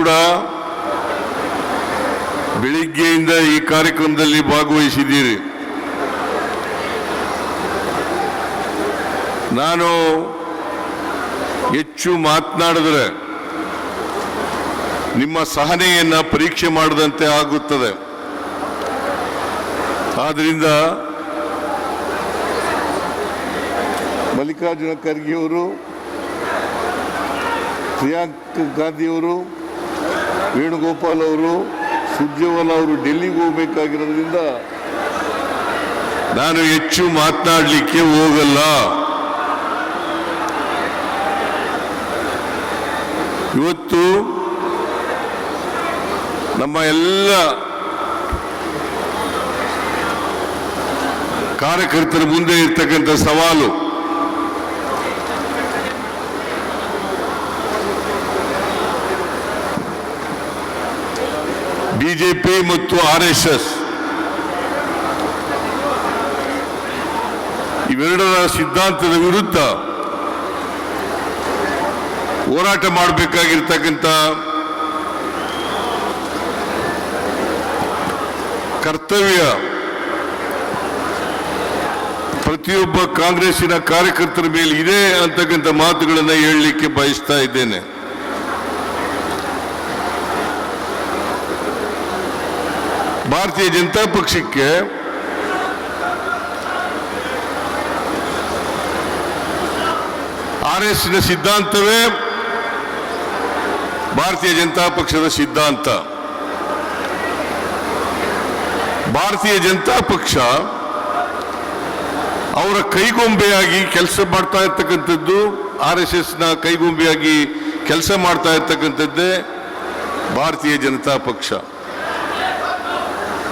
ಕೂಡ ಬೆಳಿಗ್ಗೆಯಿಂದ ಈ ಕಾರ್ಯಕ್ರಮದಲ್ಲಿ ಭಾಗವಹಿಸಿದ್ದೀರಿ. ನಾನು ಹೆಚ್ಚು ಮಾತನಾಡಿದ್ರೆ ನಿಮ್ಮ ಸಹನೆಯನ್ನು ಪರೀಕ್ಷೆ ಮಾಡದಂತೆ ಆಗುತ್ತದೆ. ಆದ್ದರಿಂದ ಮಲ್ಲಿಕಾರ್ಜುನ ಖರ್ಗೆಯವರು ಪ್ರಿಯಾಂಕ್ ಗಾಂಧಿಯವರು ವೇಣುಗೋಪಾಲ್ ಅವರು ಸುರ್ಜೇವಾಲ ಅವರು ಡೆಲ್ಲಿಗೆ ಹೋಗಬೇಕಾಗಿರೋದ್ರಿಂದ ನಾನು ಹೆಚ್ಚು ಮಾತನಾಡಲಿಕ್ಕೆ ಹೋಗಲ್ಲ. ಇವತ್ತು ನಮ್ಮ ಎಲ್ಲ ಕಾರ್ಯಕರ್ತರ ಮುಂದೆ ಇರ್ತಕ್ಕಂಥ ಸವಾಲು ಬಿಜೆಪಿ ಮತ್ತು ಆರ್ ಎಸ್ ಎಸ್ ಇವೆರಡರ ಸಿದ್ಧಾಂತದ ವಿರುದ್ಧ ಹೋರಾಟ ಮಾಡಬೇಕಾಗಿರ್ತಕ್ಕಂಥ ಕರ್ತವ್ಯ ಪ್ರತಿಯೊಬ್ಬ ಕಾಂಗ್ರೆಸ್ಸಿನ ಕಾರ್ಯಕರ್ತರ ಮೇಲೆ ಇದೆ ಅಂತಕ್ಕಂಥ ಮಾತುಗಳನ್ನು ಹೇಳಲಿಕ್ಕೆ ಬಯಸ್ತಾ ಇದ್ದೇನೆ. ಭಾರತೀಯ ಜನತಾ ಪಕ್ಷಕ್ಕೆ ಆರ್ ಎಸ್ ಸಿದ್ಧಾಂತವೇ ಭಾರತೀಯ ಜನತಾ ಪಕ್ಷದ ಸಿದ್ಧಾಂತ. ಭಾರತೀಯ ಜನತಾ ಪಕ್ಷ ಅವರ ಕೈಗೊಂಬೆಯಾಗಿ ಕೆಲಸ ಮಾಡ್ತಾ ಇರ್ತಕ್ಕಂಥದ್ದು ಆರ್ ಎಸ್ ಎಸ್ನ ಕೈಗೊಂಬೆಯಾಗಿ ಕೆಲಸ ಮಾಡ್ತಾ ಇರ್ತಕ್ಕಂಥದ್ದೇ ಭಾರತೀಯ ಜನತಾ ಪಕ್ಷ.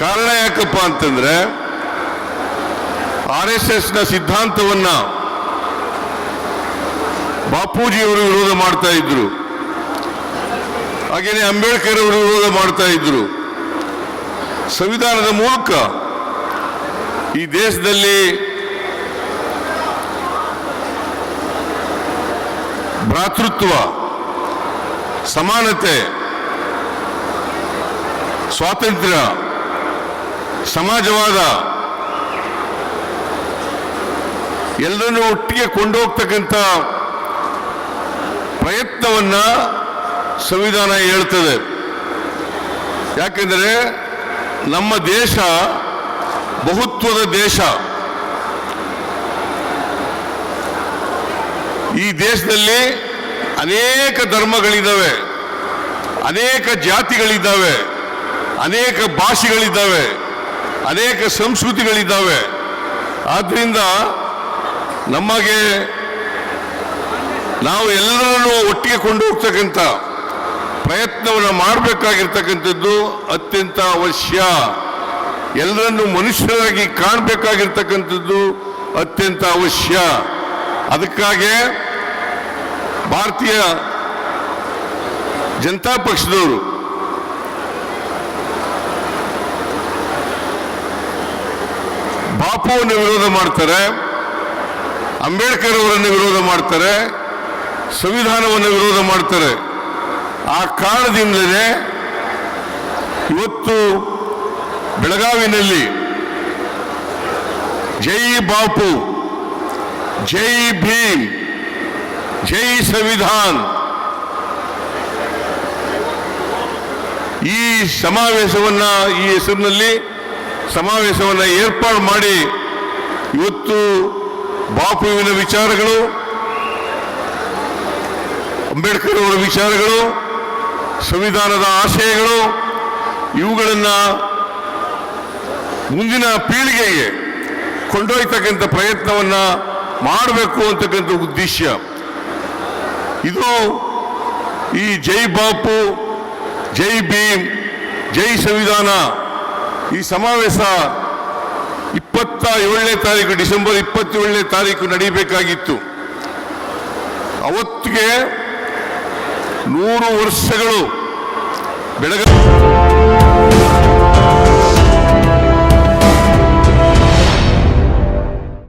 ಕಾರಣ ಯಾಕಪ್ಪ ಅಂತಂದ್ರೆ ಆರ್ ಎಸ್ ಎಸ್ನ ಸಿದ್ಧಾಂತವನ್ನ ಬಾಪೂಜಿಯವರು ವಿರೋಧ ಮಾಡ್ತಾ ಇದ್ರು. ಹಾಗೆಯೇ ಅಂಬೇಡ್ಕರ್ ಅವರು ವಿರೋಧ ಮಾಡ್ತಾ ಇದ್ರು. ಸಂವಿಧಾನದ ಮೂಲಕ ಈ ದೇಶದಲ್ಲಿ ಭ್ರಾತೃತ್ವ, ಸಮಾನತೆ, ಸ್ವಾತಂತ್ರ್ಯ ಸಮಾಜವಾದ ಎಲ್ಲರನ್ನೂ ಒಟ್ಟಿಗೆ ಕೊಂಡೋಗ್ತಕ್ಕಂಥ ಪ್ರಯತ್ನವನ್ನ ಸಂವಿಧಾನ ಹೇಳ್ತದೆ. ಯಾಕೆಂದರೆ ನಮ್ಮ ದೇಶ ಬಹುತ್ವದ ದೇಶ. ಈ ದೇಶದಲ್ಲಿ ಅನೇಕ ಧರ್ಮಗಳಿದ್ದಾವೆ, ಅನೇಕ ಜಾತಿಗಳಿದ್ದಾವೆ, ಅನೇಕ ಭಾಷೆಗಳಿದ್ದಾವೆ. ಅನೇಕ ಸಂಸ್ಕೃತಿಗಳಿದ್ದಾವೆ. ಆದ್ದರಿಂದ ನಮಗೆ ನಾವು ಎಲ್ಲರನ್ನು ಒಟ್ಟಿಗೆ ಕೊಂಡು ಹೋಗ್ತಕ್ಕಂಥ ಪ್ರಯತ್ನವನ್ನು ಮಾಡಬೇಕಾಗಿರ್ತಕ್ಕಂಥದ್ದು ಅತ್ಯಂತ ಅವಶ್ಯ. ಎಲ್ಲರನ್ನು ಮನುಷ್ಯರಾಗಿ ಕಾಣಬೇಕಾಗಿರ್ತಕ್ಕಂಥದ್ದು ಅತ್ಯಂತ ಅವಶ್ಯ. ಅದಕ್ಕಾಗಿ ಭಾರತೀಯ ಜನತಾ ಪಕ್ಷದವರು ಬಾಪುವನ್ನು ವಿರೋಧ ಮಾಡ್ತಾರೆ ಅಂಬೇಡ್ಕರ್ ಅವರನ್ನು ವಿರೋಧ ಮಾಡ್ತಾರೆ, ಸಂವಿಧಾನವನ್ನು ವಿರೋಧ ಮಾಡ್ತಾರೆ. ಆ ಕಾರಣದಿಂದಲೇ ಇವತ್ತು ಬೆಳಗಾವಿನಲ್ಲಿ ಜೈ ಬಾಪು, ಜೈ ಭೀಮ್, ಜೈ ಸಂವಿಧಾನ್ ಈ ಸಮಾವೇಶವನ್ನು ಈ ಹೆಸರಿನಲ್ಲಿ ಸಮಾವೇಶವನ್ನ ಏರ್ಪಾಡು ಮಾಡಿ ಇವತ್ತು ಬಾಪುವಿನ ವಿಚಾರಗಳು, ಅಂಬೇಡ್ಕರ್ ಅವರ ವಿಚಾರಗಳು, ಸಂವಿಧಾನದ ಆಶಯಗಳು, ಇವುಗಳನ್ನು ಮುಂದಿನ ಪೀಳಿಗೆಗೆ ಕೊಂಡೊಯ್ತಕ್ಕಂಥ ಪ್ರಯತ್ನವನ್ನು ಮಾಡಬೇಕು ಅಂತಕ್ಕಂಥ ಉದ್ದೇಶ. ಇದು ಈ ಜೈ ಬಾಪು, ಜೈ ಭೀಮ್, ಜೈ ಸಂವಿಧಾನ ಈ ಸಮಾವೇಶ ಇಪ್ಪತ್ತ ಏಳನೇ ತಾರೀಕು ಡಿಸೆಂಬರ್ ಇಪ್ಪತ್ತೇಳನೇ ತಾರೀಕು ನಡೀಬೇಕಾಗಿತ್ತು. ಅವತ್ತಿಗೆ ನೂರು ವರ್ಷಗಳು ಬೆಳಗ